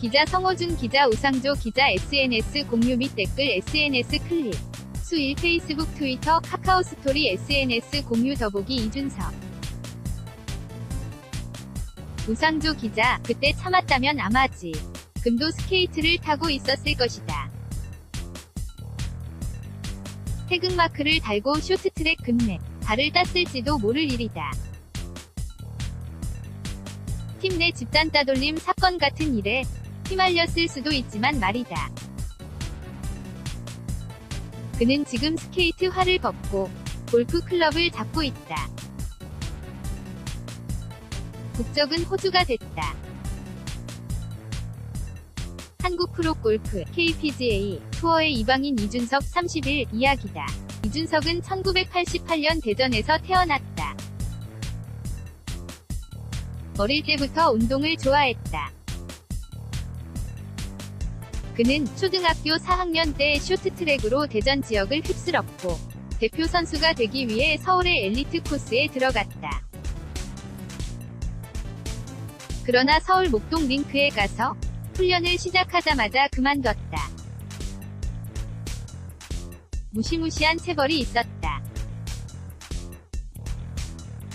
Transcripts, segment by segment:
기자 성호준 기자 우상조 기자 SNS 공유 및 댓글 SNS 클릭 수일 페이스북 트위터 카카오 스토리 SNS 공유 더보기 이준석 우상조 기자 그때 참았다면 아마지 금도 스케이트를 타고 있었을 것이다. 태극마크를 달고 쇼트트랙 금맥 발을 땄을지도 모를 일이다. 팀 내 집단 따돌림 사건 같은 일에 휘말렸을 수도 있지만 말이다. 그는 지금 스케이트 활을 벗고 골프 클럽을 잡고 있다. 국적은 호주가 됐다. 한국 프로골프 KPGA 투어의 이방인 이준석 30일 이야기다. 이준석은 1988년 대전에서 태어났다. 어릴 때부터 운동을 좋아했다. 그는 초등학교 4학년 때 쇼트트랙으로 대전 지역을 휩쓸었고 대표 선수가 되기 위해 서울의 엘리트 코스에 들어갔다. 그러나 서울 목동 링크에 가서 훈련을 시작하자마자 그만뒀다. 무시무시한 체벌이 있었다.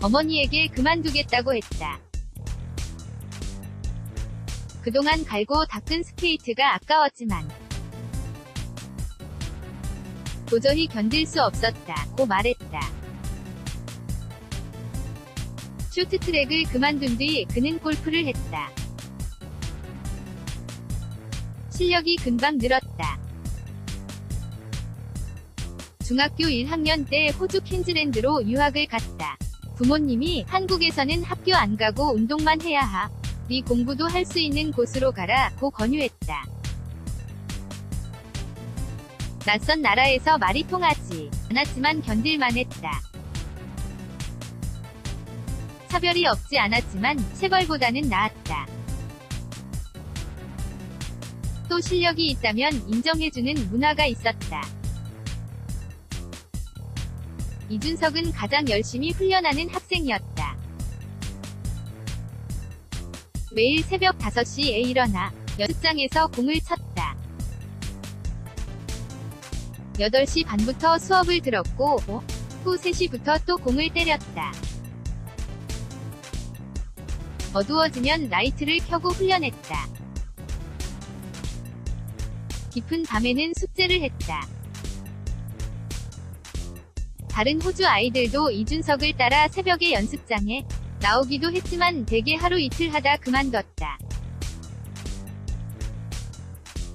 어머니에게 그만두겠다고 했다. 그동안 갈고 닦은 스케이트가 아까웠지만 도저히 견딜 수 없었다고 말했다. 쇼트트랙을 그만둔 뒤 그는 골프를 했다. 실력이 금방 늘었다. 중학교 1학년 때 호주 퀸즈랜드로 유학을 갔다. 부모님이 한국에서는 학교 안 가고 운동만 해야 하. 네 공부도 할 수 있는 곳으로 가라 고 권유했다. 낯선 나라에서 말이 통하지 않았지만 견딜만 했다. 차별이 없지 않았지만 체벌보다는 나았다. 또 실력이 있다면 인정해주는 문화가 있었다. 이준석은 가장 열심히 훈련하는 학생이었다. 매일 새벽 5시에 일어나 연습장에서 공을 쳤다. 8시 반부터 수업을 들었고 후 3시부터 또 공을 때렸다. 어두워지면 라이트를 켜고 훈련했다. 깊은 밤에는 숙제를 했다. 다른 호주 아이들도 이준석을 따라 새벽에 연습장에 나오기도 했지만 대개 하루 이틀 하다 그만뒀다.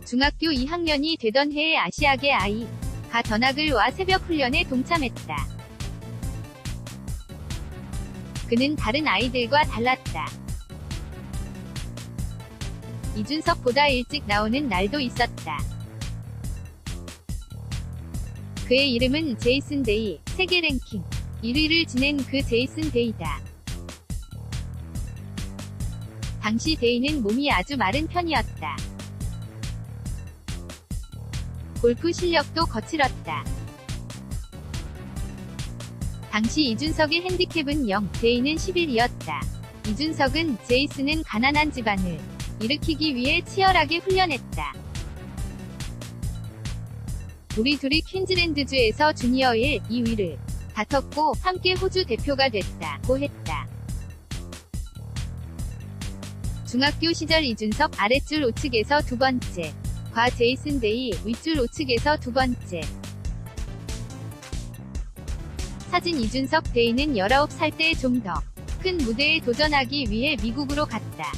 중학교 2학년이 되던 해에 아시아계 아이가 전학을 와 새벽 훈련에 동참했다. 그는 다른 아이들과 달랐다. 이준석보다 일찍 나오는 날도 있었다. 그의 이름은 제이슨 데이, 세계 랭킹 1위를 지낸 그 제이슨 데이다. 당시 데이는 몸이 아주 마른 편이었다. 골프 실력도 거칠었다. 당시 이준석의 핸디캡은 0, 데이는 11이었다. 이준석은 제이슨은 가난한 집안을 일으키기 위해 치열하게 훈련했다. 우리 둘이 퀸즈랜드주에서 주니어 1, 2위를 다퉜고 함께 호주 대표가 됐다 고 했다. 중학교 시절 이준석 아랫줄 우측에서 두 번째, 과 제이슨 데이 윗줄 우측에서 두 번째. 사진 이준석 데이는 19살 때 좀 더 큰 무대에 도전하기 위해 미국으로 갔다.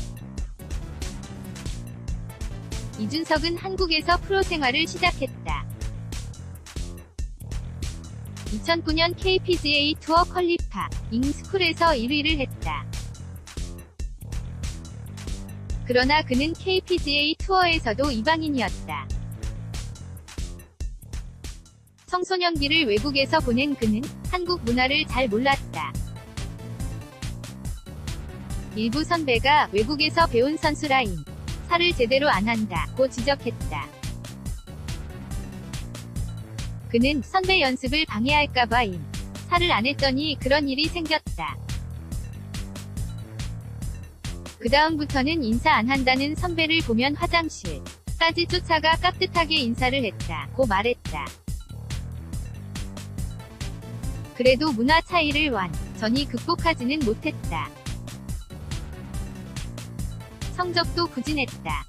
이준석은 한국에서 프로 생활을 시작했다. 2009년 KPGA 투어 퀄리파 잉스쿨에서 1위를 했다. 그러나 그는 KPGA 투어에서도 이방인이었다. 청소년기를 외국에서 보낸 그는 한국 문화를 잘 몰랐다. 일부 선배가 외국에서 배운 선수 라인 살을 제대로 안 한다 고 지적했다. 그는 선배 연습을 방해할까봐 임 살을 안 했더니 그런 일이 생겼다. 그 다음부터는 인사 안 한다는 선배를 보면 화장실. 까지 쫓아가 깍듯하게 인사를 했다. 고 말했다. 그래도 문화 차이를 완전히 극복하지는 못했다. 성적도 부진했다.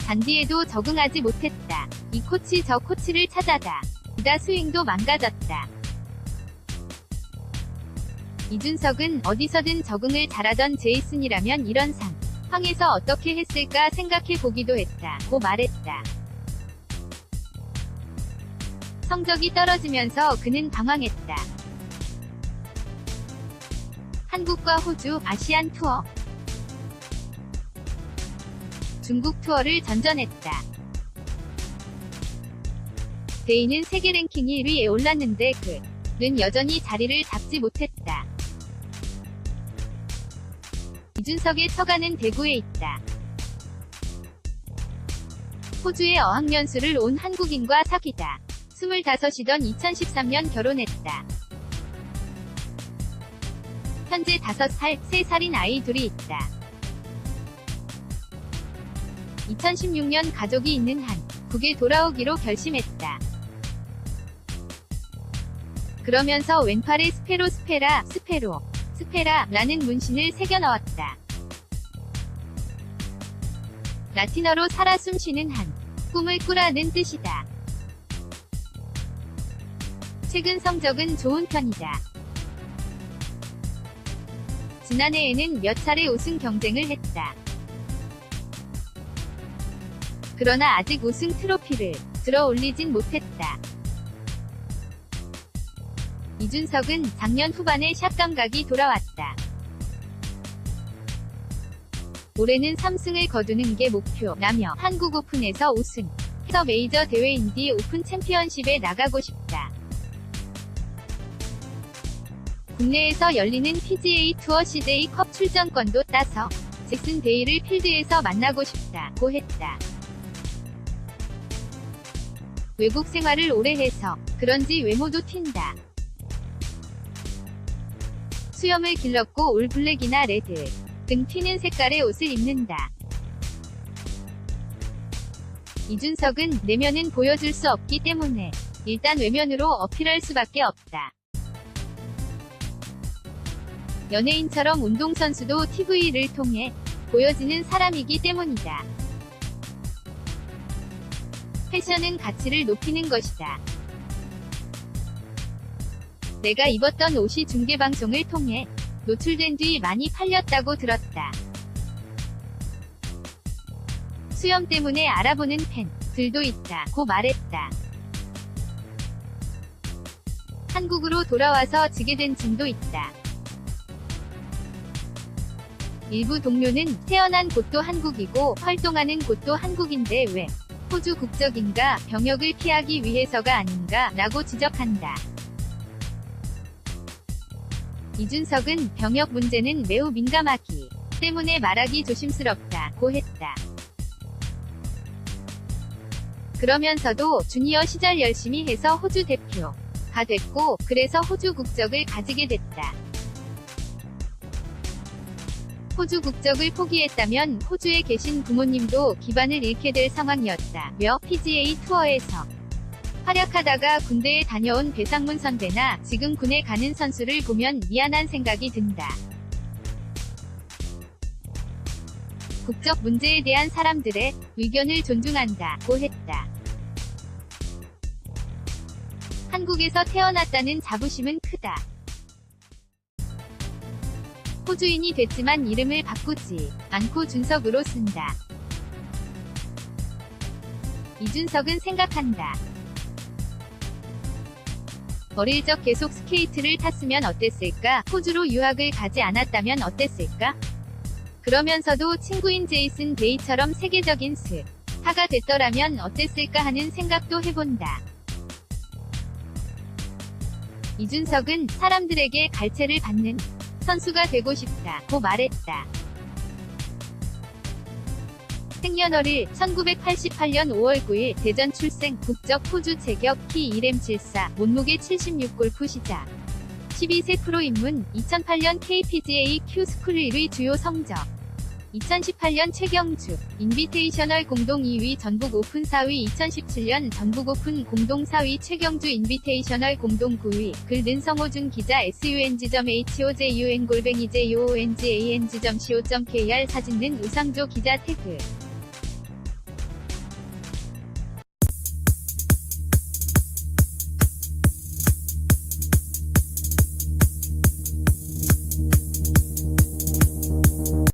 잔디에도 적응하지 못했다. 이 코치 저 코치를 찾아다. 이다 스윙도 망가졌다. 이준석은 어디서든 적응을 잘하던 제이슨이라면 이런 상 황에서 어떻게 했을까 생각해 보기도 했다. 고 말했다. 성적이 떨어지면서 그는 방황했다. 한국과 호주 아시안 투어 중국 투어를 전전했다. 데이는 세계 랭킹 1위에 올랐는데 그는 여전히 자리를 잡지 못했다. 이준석의 처가는 대구에 있다. 호주에 어학연수를 온 한국인과 사귀다. 25이던 2013년 결혼했다. 현재 5살, 3살인 아이 둘이 있다. 2016년 가족이 있는 한 국에 돌아오기로 결심했다. 그러면서 왼팔에 스페로 스페라, 스페로, 스페라라는 문신을 새겨 넣었다. 라틴어로 살아 숨쉬는 한 꿈을 꾸라는 뜻이다. 최근 성적은 좋은 편이다. 지난해에는 몇 차례 우승 경쟁을 했다. 그러나 아직 우승 트로피를 들어 올리진 못했다. 이준석은 작년 후반에 샷 감각이 돌아왔다. 올해는 3승을 거두는 게 목표라며 한국 오픈에서 우승, 해서 메이저 대회 인디 오픈 챔피언십에 나가고 싶다. 국내에서 열리는 PGA 투어 CJ 컵 출전권도 따서 잭슨 데이를 필드에서 만나고 싶다고 했다. 외국 생활을 오래 해서 그런지 외모도 튄다. 수염을 길렀고 올 블랙이나 레드 등 튀는 색깔의 옷을 입는다. 이준석은 내면은 보여줄 수 없기 때문에 일단 외면으로 어필할 수밖에 없다. 연예인처럼 운동선수도 TV를 통해 보여지는 사람이기 때문이다. 패션은 가치를 높이는 것이다. 내가 입었던 옷이 중계방송을 통해 노출된 뒤 많이 팔렸다고 들었다. 수염 때문에 알아보는 팬들도 있다. 고 말했다. 한국으로 돌아와서 지게 된 증도 있다. 일부 동료는 태어난 곳도 한국이고 활동하는 곳도 한국인데 왜 호주 국적인가 병역을 피하기 위해서가 아닌가 라고 지적한다. 이준석은 병역 문제는 매우 민감하기 때문에 말하기 조심스럽다고 했다. 그러면서도 주니어 시절 열심히 해서 호주 대표가 됐고 그래서 호주 국적을 가지게 됐다. 호주 국적을 포기했다면 호주에 계신 부모님도 기반을 잃게 될 상황이었다며 PGA 투어에서 활약하다가 군대에 다녀온 배상문 선배나 지금 군에 가는 선수를 보면 미안한 생각이 든다. 국적 문제에 대한 사람들의 의견을 존중한다 고 했다. 한국에서 태어났다는 자부심은 크다. 호주인이 됐지만 이름을 바꾸지 않고 준석으로 쓴다. 이준석은 생각한다. 어릴 적 계속 스케이트를 탔으면 어땠을까? 호주로 유학을 가지 않았다면 어땠을까? 그러면서도 친구인 제이슨 데이처럼 세계적인 스타가 됐더라면 어땠을까 하는 생각도 해본다. 이준석은 사람들에게 갈채를 받는 선수가 되고 싶다고 말했다. 생년월일 1988년 5월 9일 대전 출생 국적 호주 체격 키 2렘 74 몸무게 76 골프 시작. 12세 프로 입문 2008년 KPGA Q스쿨 1위 주요 성적. 2018년 최경주 인비테이셔널 공동 2위 전북 오픈 4위 2017년 전북 오픈 공동 4위 최경주 인비테이셔널 공동 9위 글는 성호준 기자 sung.hojun 골뱅이 joongang.co.kr 사진는 우상조 기자 태그